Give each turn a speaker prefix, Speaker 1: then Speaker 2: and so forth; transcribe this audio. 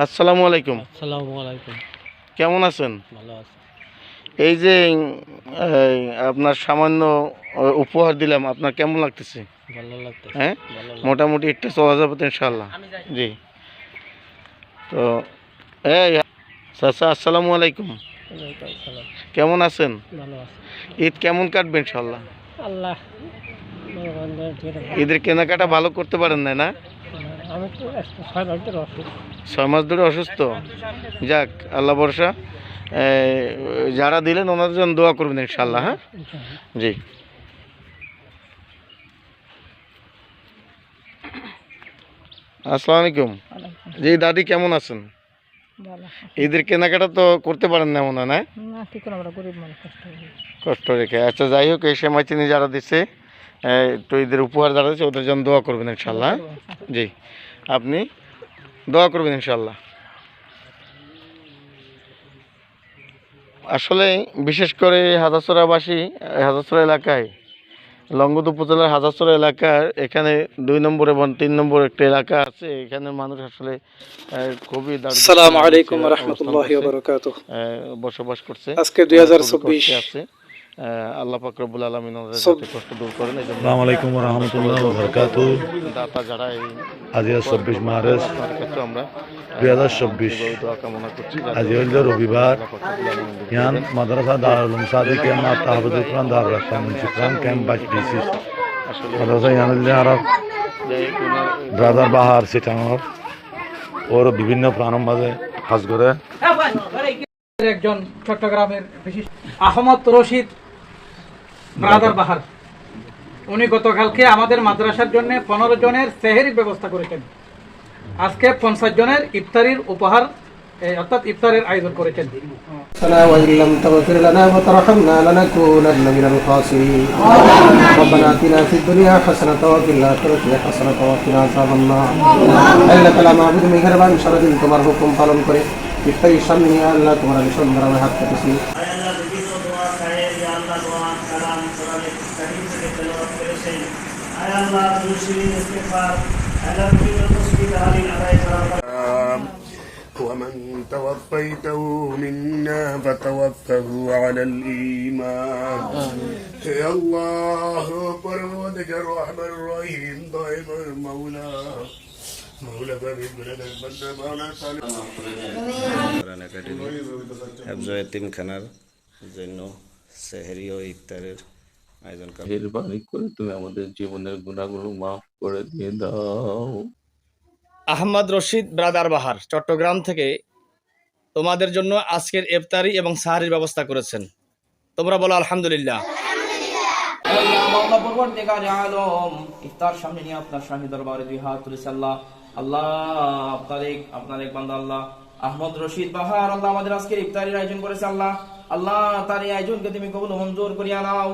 Speaker 1: আসসালামু আলাইকুম।
Speaker 2: আসসালামু আলাইকুম।
Speaker 1: কেমন আছেন?
Speaker 2: ভালো আছি।
Speaker 1: এই যে আপনার সামান্য উপহার দিলাম আপনার কেমন লাগতেছে?
Speaker 2: ভালো লাগতেছে।
Speaker 1: হ্যাঁ? মোটামুটি একটু চলা যাবে তো ইনশাল্লাহ জি। তো এই চাচা আসসালামু আলাইকুম। কেমন আছেন? ঈদ কেমন কাটবে ইনশাল্লাহ
Speaker 2: আল্লাহ।
Speaker 1: ঈদের কেনাকাটা ভালো করতে পারেন না না?
Speaker 2: আমি তো ছয় মাস ধরে অসুখ
Speaker 1: ছয় মাস ধরে অসুস্থ? যাক আল্লাহ ভরসা। এই, যারা দিলেন ওনাদের জন্য দোয়া করবেন ইনশাল্লাহ হ্যাঁ? জি। আসসালামু আলাইকুম। জি দাদি কেমন আছেন? ঈদের কেনাকাটা তো করতে পারেন না মনে হয় না?
Speaker 2: কষ্ট
Speaker 1: রেখে। আচ্ছা যাই হোক এই সময় তিনি যারা দিচ্ছে একটু ঈদের উপহার যারা দিচ্ছে ওদের জন্য দোয়া করবেন ইনশাল্লাহ হ্যাঁ? জি। আপনি দোয়া করবেন ইনশাল্লাহ আসলে বিশেষ করে হাজারচরাবাসী হাজারচরা এলাকায় লঙ্গদ উপজেলার হাজারচরা এলাকার এখানে দুই নম্বর এবং তিন নম্বর একটা এলাকা আছে এখানে মানুষ আসলে খুবই বসবাস করছে।
Speaker 3: আজকে দুই হাজার চব্বিশ।
Speaker 1: আছে। আল্লাহ পাক রব্বুল আলামিন যাতে কষ্ট দূর করেন এই জন্য
Speaker 4: আসসালামু আলাইকুম রহমতুল্লাহ বরকাত
Speaker 1: দাতা যারা এই
Speaker 4: আজ চব্বিশ মার্চ।
Speaker 1: আমরা
Speaker 4: দুই হাজার চব্বিশ।
Speaker 1: এই দোয়া কামনা করছি যাতে
Speaker 4: আজ হইল রবিবার। ইয়ান। মাদ্রাসা দারুল সাদিক ইয়ান তাহফুজুল কোরআন দারুল রাখতাম মুন্সিফরান ক্যাম্প বাইশ ডিসিস
Speaker 1: আসলে
Speaker 4: মাদ্রাসা ইয়ান আর
Speaker 1: যে কোনো-
Speaker 4: ব্রাদার বাহার সিটাঙর ওর বিভিন্ন প্রাণম মাঝে কাজ করে।
Speaker 3: একজন চট্টগ্রামের বিশিষ্ট আহমদ রশিদ ব্রাদার বাহার। উনি গতকালকে আমাদের মাদ্রাসার জন্য পনেরো জনের সেহেরির ব্যবস্থা করেছেন। আজকে পঞ্চাশ জনের ইফতারির উপহার আয়োজন করেছেন।
Speaker 5: তোমার হুকুম পালন করে, ইফতারির সামনে আল্লাহ তোমার النار আল্লাহ তালা মাহবুদ মেহরবান সারাদিন তোমার হুকুম পালন করে ইফতারির সামনে নিয়ে আল্লাহ তোমার আমি সুন্দরভাবে হাত পেতেছি
Speaker 6: ومن توفيته منا فتوفه على الإيمان يا الله برودك الرحمن الرحيم دائما المولى مولى باب البلد المنى مولانا صالح
Speaker 7: কোরআন একাডেমি হেফজা এতিমখানার জন্য সেহেরি ও ইফতারের আয়োজন করা
Speaker 8: মেহরবানি করে তুমি আমাদের জীবনের গুণাগুলো মাফ করে দিয়ে দাও।
Speaker 9: আহমদ রশিদ ব্রাদার বাহার চট্টগ্রাম থেকে তোমাদের জন্য আজকের ইফতারি এবং সাহারির ব্যবস্থা করেছেন। তোমরা বলো আলহামদুলিল্লাহ। ইফতার সামনে নিয়ে আপনার শাহী দরবারে দুই হাত তুলেছে আল্লাহ আল্লাহ আপনার এক আপনার এক বান্দা আল্লাহ। আহমদ রশিদ বাহার আল্লাহ আমাদের আজকের ইফতারির আয়োজন করেছে আল্লাহ। আল্লাহ তার এই আয়োজনকে তুমি কবুল মঞ্জুর করিয়া নাও।